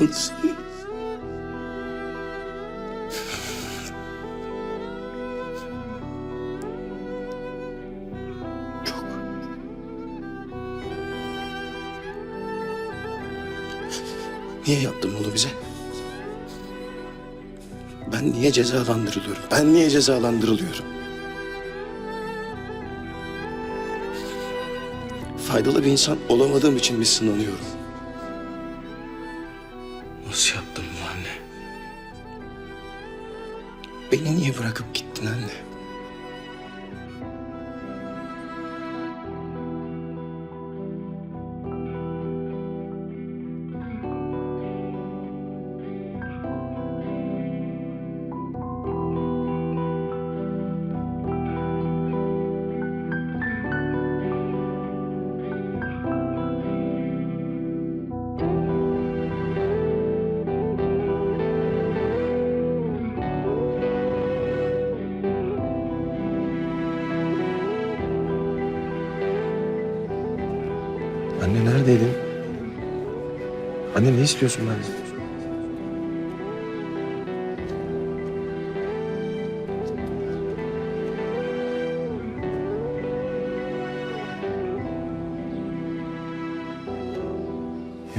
insansın. Çok. Niye yaptın bunu bize? Ben niye cezalandırılıyorum? Ben niye cezalandırılıyorum? Faydalı bir insan olamadığım için mi sınanıyorum? Beni niye bırakıp Anne ne istiyorsun benden?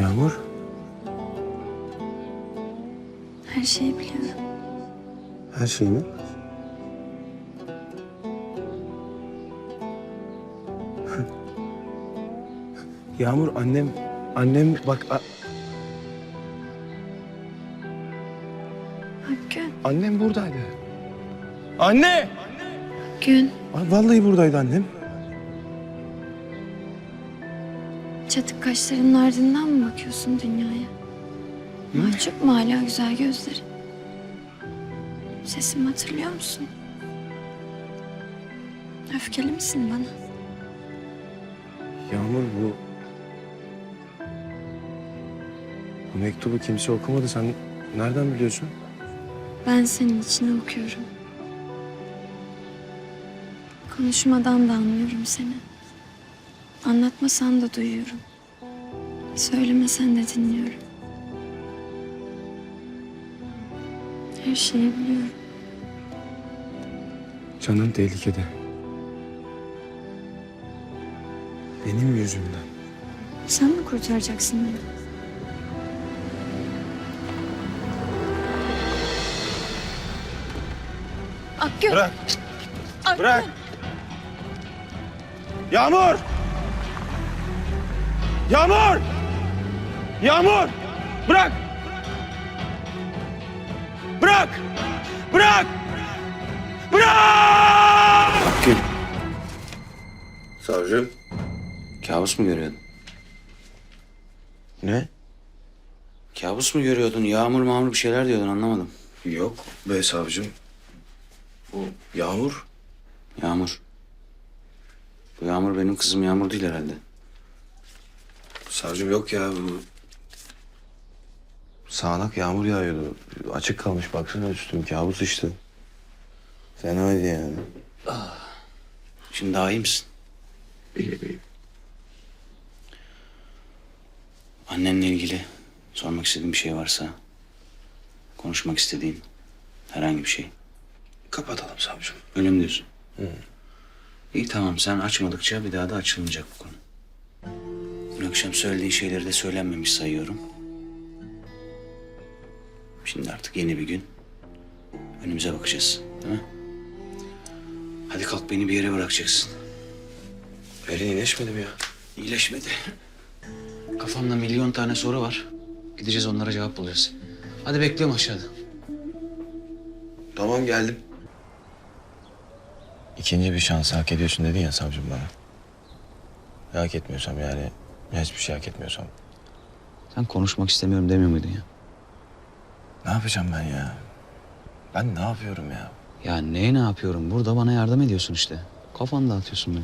Yağmur, Her şeyi biliyorum. her şey mi? Yağmur annem, annem bak a- annem buradaydı. Anne! gün, Ay, Vallahi buradaydı annem. çatık kaşlarının ardından mı bakıyorsun dünyaya? Mahcup mu hala güzel gözlerin? Sesimi hatırlıyor musun? Öfkeli misin bana? Yağmur bu... Bu mektubu kimse okumadı. Sen nereden biliyorsun? Ben senin içine okuyorum. Konuşmadan da anlıyorum seni. Anlatmasan da duyuyorum. Söylemesen de dinliyorum. Her şeyi biliyorum. Canın tehlikede. Benim yüzümden. Sen mi kurtaracaksın beni? Akgün! Bırak. Akgün! Bırak. Yağmur! Yağmur! Yağmur! Bırak! Bırak! Bırak! Bırak! Gül. Savcım. Kabus mu görüyordun? Ne? Kabus mu görüyordun? Yağmur mağmur bir şeyler diyordun anlamadım. Yok be savcım. Bu Yağmur. Yağmur. Bu Yağmur benim kızım Yağmur değil herhalde. Savcım yok ya bu. Sağanak yağmur yağıyordu. Açık kalmış baksana üstüm kabus işte. Fenaydı yani. Şimdi daha iyi misin? Annenle ilgili sormak istediğin bir şey varsa... ...konuşmak istediğin herhangi bir şey. Kapatalım savcım. Öyle mi diyorsun? İyi tamam sen açmadıkça bir daha da açılmayacak bu konu. Dün akşam söylediğin şeyleri de söylenmemiş sayıyorum. Şimdi artık yeni bir gün. Önümüze bakacağız. Değil mi? Hadi kalk beni bir yere bırakacaksın. Elin iyileşmedi mi ya? İyileşmedi. Kafamda milyon tane soru var. Gideceğiz onlara cevap bulacağız. Hadi bekliyorum aşağıda. Tamam geldim. İkinci bir şans hak ediyorsun dedin ya savcım bana. Hak etmiyorsam yani hiçbir şey hak etmiyorsam. Sen konuşmak istemiyorum demiyor muydun ya? Ne yapacağım ben ya? Ben ne yapıyorum ya? Ya ne ne yapıyorum? Burada bana yardım ediyorsun işte. Kafanı dağıtıyorsun beni.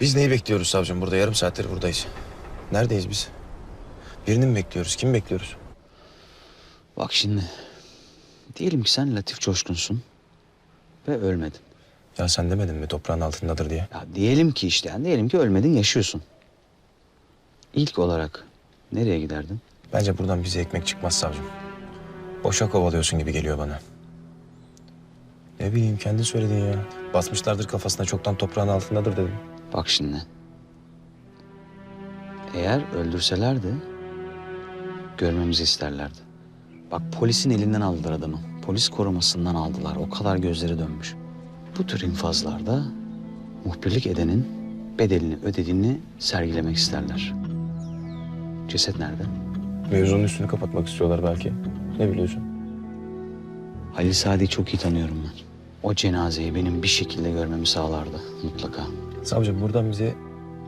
Biz neyi bekliyoruz savcım? Burada yarım saattir buradayız. Neredeyiz biz? Birini mi bekliyoruz? Kim bekliyoruz? Bak şimdi. Diyelim ki sen Latif Coşkun'sun. Ve ölmedin. Ya sen demedin mi toprağın altındadır diye? Ya diyelim ki işte. Yani diyelim ki ölmedin yaşıyorsun. İlk olarak nereye giderdin? Bence buradan bize ekmek çıkmaz savcım. Boşa kovalıyorsun gibi geliyor bana. Ne bileyim kendi söyledin ya. Basmışlardır kafasına çoktan toprağın altındadır dedim. Bak şimdi. Eğer öldürselerdi görmemizi isterlerdi. Bak polisin elinden aldılar adamı. Polis korumasından aldılar. O kadar gözleri dönmüş. Bu tür infazlarda muhbirlik edenin bedelini ödediğini sergilemek isterler. Ceset nerede? Mevzunun üstünü kapatmak istiyorlar belki. Ne biliyorsun? Halil Sadi'yi çok iyi tanıyorum ben. O cenazeyi benim bir şekilde görmemi sağlardı mutlaka. Savcım buradan bize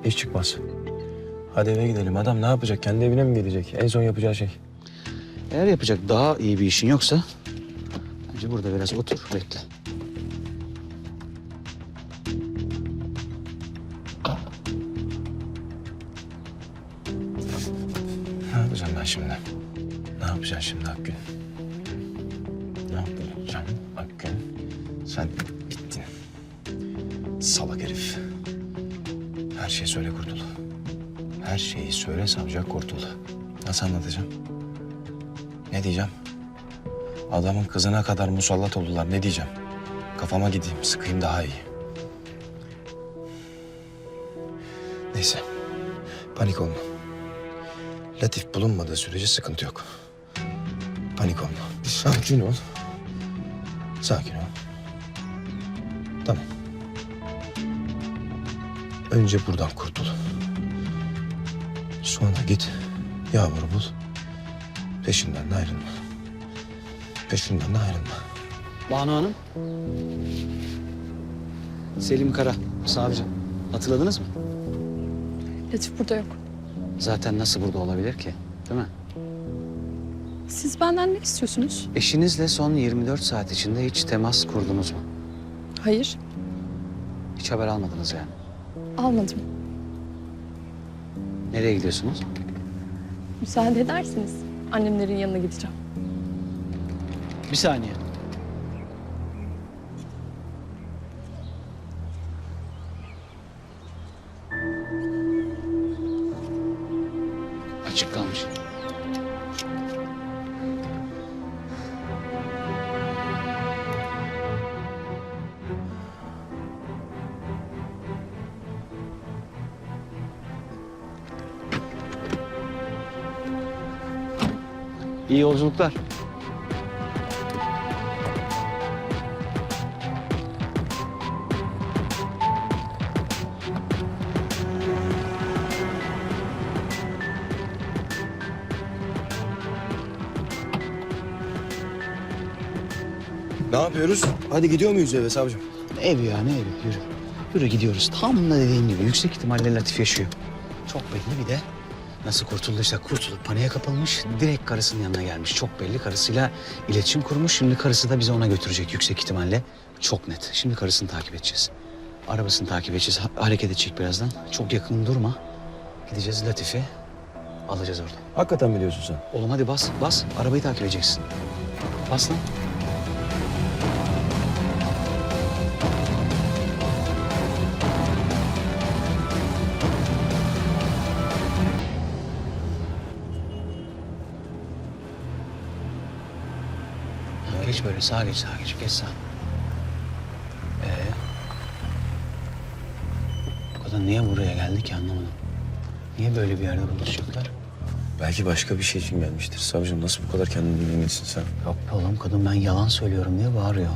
iş çıkmaz. Hadi eve gidelim. Adam ne yapacak? Kendi evine mi gelecek? En son yapacağı şey. Eğer yapacak daha iyi bir işin yoksa bence burada biraz otur bekle. Yapacağım ben şimdi? Ne yapacaksın şimdi Akgün? Ne yapacağım Akgün? Sen bittin. Salak herif. Her şeyi söyle kurtul. Her şeyi söyle savcıya kurtul. Nasıl anlatacağım? Ne diyeceğim? Adamın kızına kadar musallat oldular. Ne diyeceğim? Kafama gideyim, sıkayım daha iyi. Neyse. Panik olma. Latif bulunmadığı sürece sıkıntı yok. Panik olma. Sakin ol. Sakin ol. Tamam. Önce buradan kurtul. Sonra git Yağmur'u bul. Peşinden de ayrılma. Peşinden de ayrılma. Banu Hanım. Selim Kara, savcı. Hatırladınız mı? Latif burada yok. Zaten nasıl burada olabilir ki? Değil mi? Siz benden ne istiyorsunuz? Eşinizle son 24 saat içinde hiç temas kurdunuz mu? Hayır, Hiç haber almadınız yani. almadım. Nereye gidiyorsunuz? Müsaade ederseniz annemlerin yanına gideceğim. Bir saniye. Yolculuklar. Ne yapıyoruz? Hadi gidiyor muyuz eve savcım? Ne evi ya ne evi yürü. Yürü gidiyoruz. Tam da dediğin gibi yüksek ihtimalle Latif yaşıyor. Çok belli bir de nasıl kurtulduysa kurtulup paniğe kapılmış. Direkt karısının yanına gelmiş. Çok belli karısıyla iletişim kurmuş. Şimdi karısı da bizi ona götürecek yüksek ihtimalle. Çok net. Şimdi karısını takip edeceğiz. Arabasını takip edeceğiz. Ha- hareket edecek birazdan. Çok yakın durma. Gideceğiz Latif'i alacağız orada. Hakikaten mi diyorsun sen? Oğlum hadi bas bas. Arabayı takip edeceksin. Bas lan. Geç böyle sağa geç sağa geç. Geç sağa. Ee, bu kadın niye buraya geldi ki anlamadım. Niye böyle bir yerde buluşacaklar? Belki başka bir şey için gelmiştir. Savcım nasıl bu kadar kendini bilmesin sen? Yok be oğlum kadın ben yalan söylüyorum diye bağırıyor.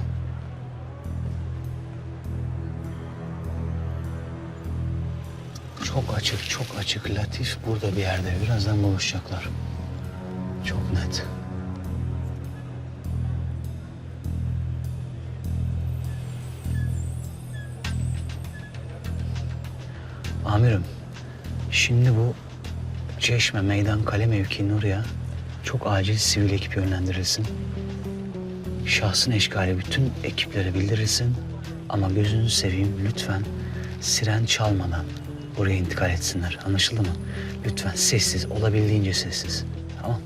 Çok açık, çok açık. Latif burada bir yerde. Birazdan buluşacaklar. Çok net. Amirim, şimdi bu Çeşme Meydan Kale mevkinin oraya çok acil sivil ekip yönlendirilsin. Şahsın eşkali bütün ekiplere bildirilsin. Ama gözünüzü seveyim lütfen siren çalmadan buraya intikal etsinler. Anlaşıldı mı? Lütfen sessiz, olabildiğince sessiz. Tamam.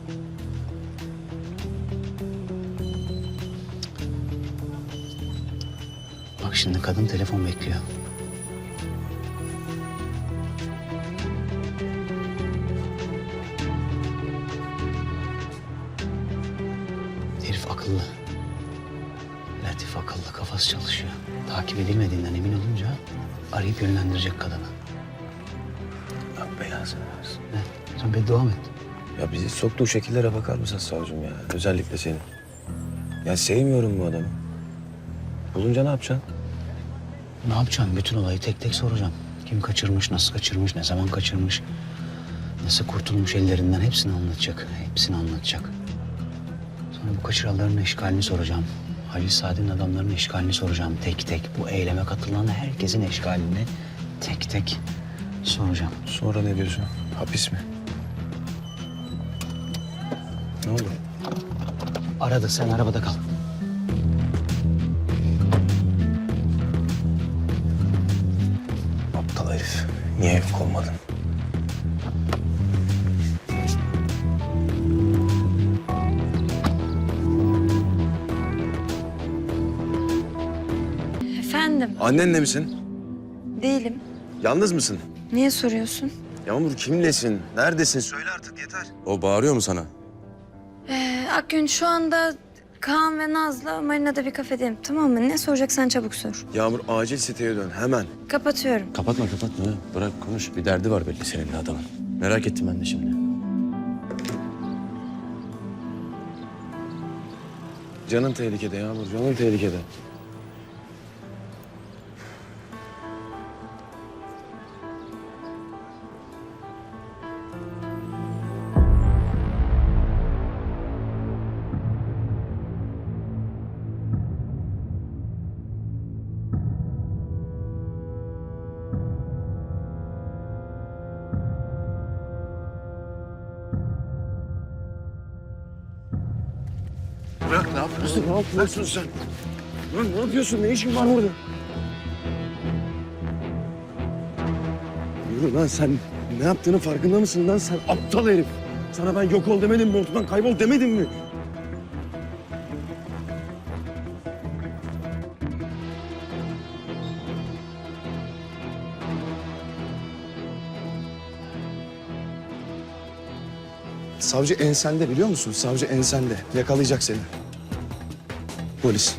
Bak şimdi kadın telefon bekliyor. Kafası çalışıyor. Takip edilmediğinden emin olunca arayıp yönlendirecek kadını. Allah belasını versin. Ne? Sen beddua mı et? Ya bizi soktuğu şekillere bakar mısın savcım ya? Özellikle senin. Ya sevmiyorum bu adamı. Bulunca ne yapacaksın? Ne yapacağım? Bütün olayı tek tek soracağım. Kim kaçırmış, nasıl kaçırmış, ne zaman kaçırmış, nasıl kurtulmuş ellerinden hepsini anlatacak. Hepsini anlatacak. Sonra bu kaçıranların eşkalini soracağım. Halil Saad'in adamlarının eşkalini soracağım tek tek. Bu eyleme katılan herkesin eşkalini tek tek soracağım. Sonra ne diyorsun? Hapis mi? Ne oldu? Arada sen arabada kal. Aptal herif. Niye yok olmadın? Annenle misin? değilim. Yalnız mısın? Niye soruyorsun? Yağmur kimlesin? Neredesin? Söyle artık yeter. O bağırıyor mu sana? Ee, Akgün şu anda Kaan ve Naz'la Marina'da bir kafedeyim tamam mı? Ne soracaksan çabuk sor. Yağmur acil siteye dön hemen. Kapatıyorum. Kapatma kapatma. Bırak konuş. Bir derdi var belli seninle adamın. Merak ettim ben de şimdi. Canın tehlikede Yağmur. Canın tehlikede. Yapıyorsun? Ne yapıyorsun sen? Lan ne yapıyorsun? Ne işin var burada? Yürü lan sen ne yaptığının farkında mısın lan sen aptal herif? Sana ben yok ol demedim mi? Ortadan kaybol demedim mi? Savcı ensende biliyor musun? Savcı ensende. Yakalayacak seni. Polis.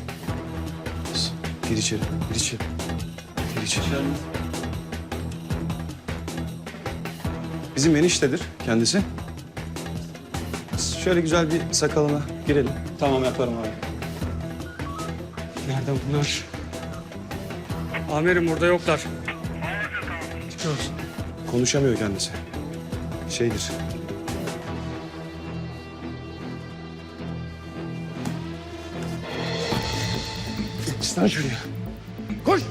Gir içeri, gir içeri. Gir içeri. Bizim eniştedir kendisi. Şöyle güzel bir sakalına girelim. Tamam yaparım abi. Nerede bunlar? Amirim burada yoklar. Çıkıyoruz. Konuşamıyor kendisi. Şeydir. Lan şuraya. Koş!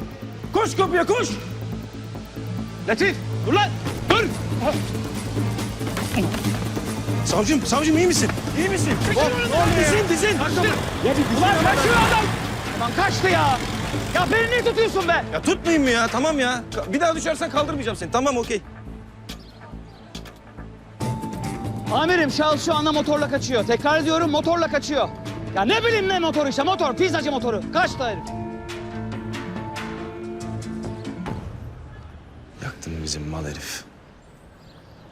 Koş kapıya koş! Latif! Dur lan! Dur! Savcım, savcım iyi misin? İyi misin? Dizin dizin! Kaçtı! Ya bir Ulan kaçıyor adam! Lan kaçtı ya! Ya beni niye tutuyorsun be? Ya tutmayayım mı ya? Tamam ya. Bir daha düşersen kaldırmayacağım seni. Tamam okey. Amirim şahıs şu anda motorla kaçıyor. Tekrar ediyorum motorla kaçıyor. Ya ne bileyim ne motoru işte motor, pizzacı motoru. Kaçtı herif. Yaktın bizim mal herif.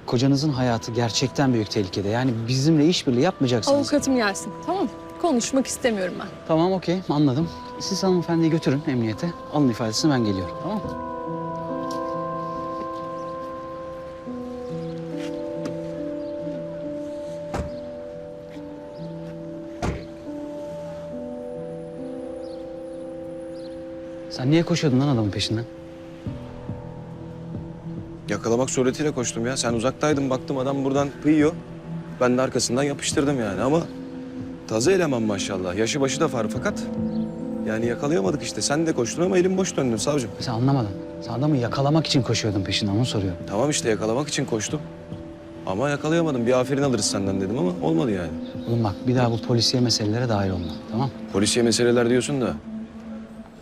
Kocanızın hayatı gerçekten büyük tehlikede. Yani bizimle işbirliği yapmayacaksınız. Avukatım gelsin. Tamam Konuşmak istemiyorum ben. Tamam okey anladım. Siz hanımefendiyi götürün emniyete. Alın ifadesini ben geliyorum tamam mı? Sen niye koşuyordun lan adamın peşinden? Yakalamak suretiyle koştum ya. Sen uzaktaydın baktım adam buradan kıyıyor. Ben de arkasından yapıştırdım yani ama... Taze eleman maşallah. Yaşı başı da var fakat... Yani yakalayamadık işte. Sen de koştun ama elin boş döndün savcım. Sen anlamadın. Sen adamı yakalamak için koşuyordun peşinden onu soruyorum. Tamam işte yakalamak için koştum. Ama yakalayamadım. Bir aferin alırız senden dedim ama olmadı yani. Oğlum bak bir daha bu polisiye meselelere dahil olma tamam Polisiye meseleler diyorsun da...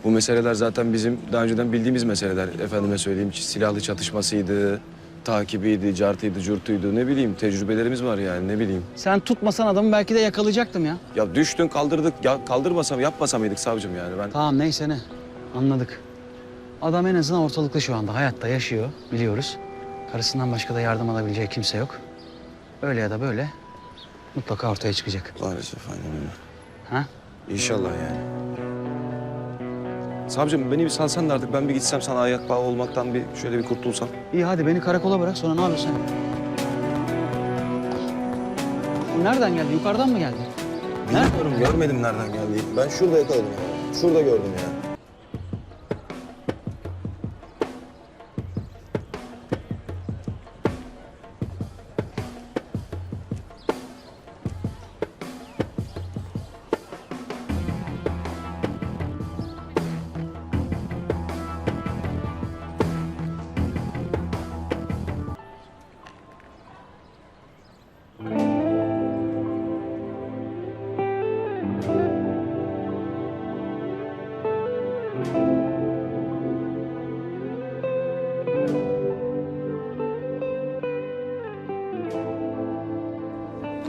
Bu meseleler zaten bizim daha önceden bildiğimiz meseleler. Efendime söyleyeyim silahlı çatışmasıydı, takibiydi, cartıydı, curtuydu. Ne bileyim tecrübelerimiz var yani ne bileyim. Sen tutmasan adamı belki de yakalayacaktım ya. Ya düştün kaldırdık. Ya kaldırmasam yapmasa mıydık savcım yani ben. Tamam neyse ne. Anladık. Adam en azından ortalıkta şu anda. Hayatta yaşıyor biliyoruz. Karısından başka da yardım alabileceği kimse yok. Öyle ya da böyle mutlaka ortaya çıkacak. Maalesef aynen öyle. Ha? İnşallah yani. Savcım beni bir salsan da artık ben bir gitsem sana ayak bağı olmaktan bir şöyle bir kurtulsam. İyi hadi beni karakola bırak sonra ne yapıyorsun sen? Nereden geldi? Yukarıdan mı geldi? Bilmiyorum görmedim nereden geldiğini. Ben şurada yakaladım ya. Şurada gördüm ya.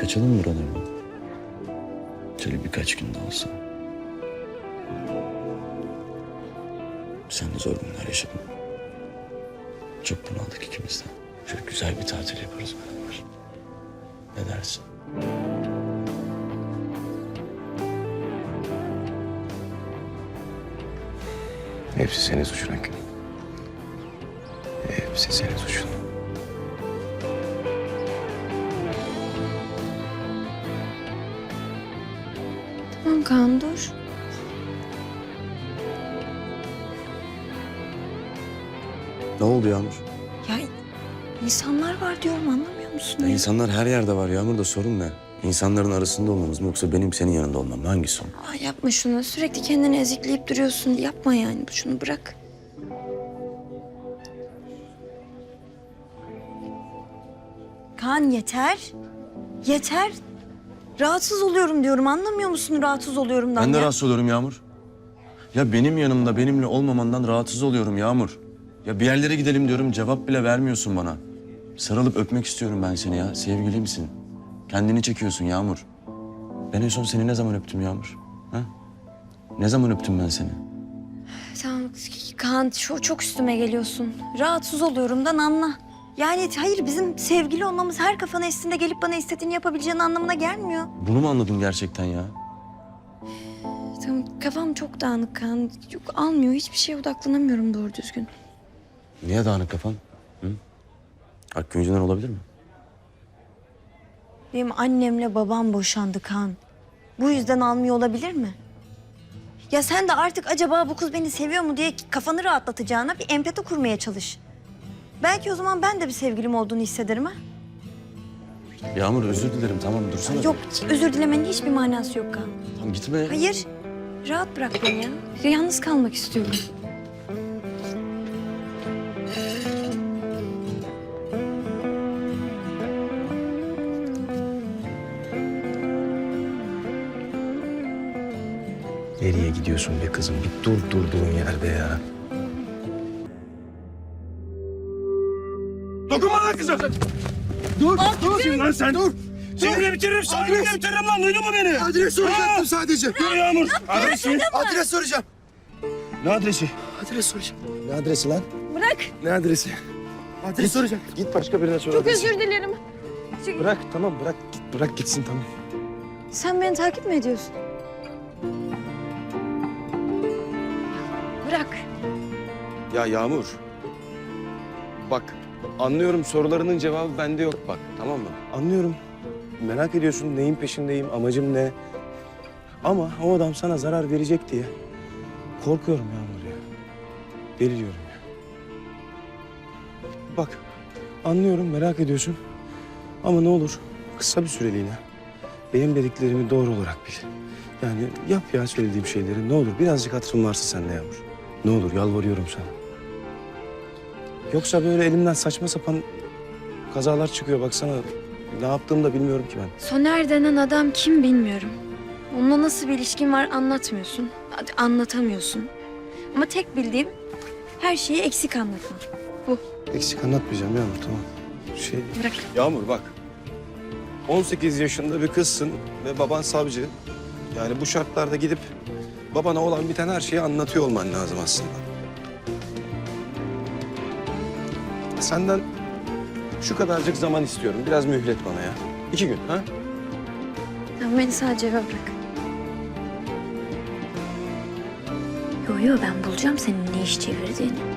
Kaçalım buralardan? Şöyle birkaç gün olsa. Sen de zor günler yaşadın. Çok bunaldık ikimiz de. Şöyle güzel bir tatil yaparız beraber. Ne dersin? Hepsi senin suçun Akgün. Hepsi senin suçun. Kaan dur. Ne oldu Yağmur? Ya insanlar var diyorum anlamıyor musun? Ya ya? insanlar her yerde var Yağmur da sorun ne? İnsanların arasında olmamız mı yoksa benim senin yanında olmam mı? Hangisi o? Aa, yapma şunu. Sürekli kendini ezikleyip duruyorsun. Yapma yani. Şunu bırak. Kaan yeter. Yeter. Rahatsız oluyorum diyorum. Anlamıyor musun rahatsız oluyorumdan Ben de ya? rahatsız oluyorum Yağmur. Ya benim yanımda benimle olmamandan rahatsız oluyorum Yağmur. Ya bir yerlere gidelim diyorum cevap bile vermiyorsun bana. Sarılıp öpmek istiyorum ben seni ya. Sevgilimsin. Kendini çekiyorsun Yağmur. Ben en son seni ne zaman öptüm Yağmur? Ha? Ne zaman öptüm ben seni? Tamam Kaan şu çok üstüme geliyorsun. Rahatsız oluyorumdan anla. Yani hayır bizim sevgili olmamız her kafana estiğinde gelip bana istediğini yapabileceğin anlamına gelmiyor. Bunu mu anladın gerçekten ya? Tamam kafam çok dağınık Kaan. Yok, almıyor hiçbir şeye odaklanamıyorum doğru düzgün. Niye dağınık kafan? Hı? Hakkı yüzünden olabilir mi? Benim annemle babam boşandı Kaan. Bu yüzden almıyor olabilir mi? Ya sen de artık acaba bu kız beni seviyor mu diye kafanı rahatlatacağına bir empati kurmaya çalış. Belki o zaman ben de bir sevgilim olduğunu hissederim ha. Yağmur özür dilerim tamam dursana. Yok özür dilemenin hiçbir manası yok Kaan. Tamam gitme. Hayır. Rahat bırak beni ya. Ya Yalnız kalmak istiyorum. Nereye gidiyorsun be kızım? Bir dur durduğun yerde ya. Dokunma lan kızım. Dur, dur. Şimdi lan sen. Dur. Şimdi bitiririm, şimdi bitiririm lan. Duydun mu beni? Adres soracaktım sadece. Dur Yağmur. Adresi. Adres soracağım. Ne adresi? Adres soracağım. Ne adresi lan? Bırak. Ne adresi? Adres soracağım. Git başka birine sor. Çok özür dilerim. Bırak tamam bırak git bırak gitsin tamam. Sen beni takip mi ediyorsun? Bırak. Ya Yağmur. Bak anlıyorum sorularının cevabı bende yok bak tamam mı? Anlıyorum. Merak ediyorsun neyin peşindeyim, amacım ne? Ama o adam sana zarar verecek diye korkuyorum Yağmur ya. Deli diyorum ya. Bak anlıyorum merak ediyorsun. Ama ne olur kısa bir süreliğine benim dediklerimi doğru olarak bil. Yani yap ya söylediğim şeyleri ne olur birazcık hatırın varsa sende Yağmur. Ne olur yalvarıyorum sana. Yoksa böyle elimden saçma sapan kazalar çıkıyor baksana. Ne yaptığımı da bilmiyorum ki ben. Soner denen adam kim bilmiyorum. Onunla nasıl bir ilişkin var anlatmıyorsun. Hadi Anlatamıyorsun. Ama tek bildiğim her şeyi eksik anlatma. Eksik anlatmayacağım Yağmur tamam. Şey... Bırak. Yağmur bak. 18 yaşında bir kızsın ve baban savcı. Yani bu şartlarda gidip babana olan biten her şeyi anlatıyor olman lazım aslında. Senden şu kadarcık zaman istiyorum. Biraz mühlet bana ya. İki gün ha? Sen beni sadece eve bırak. Yo Yo ben bulacağım senin ne iş çevirdiğini.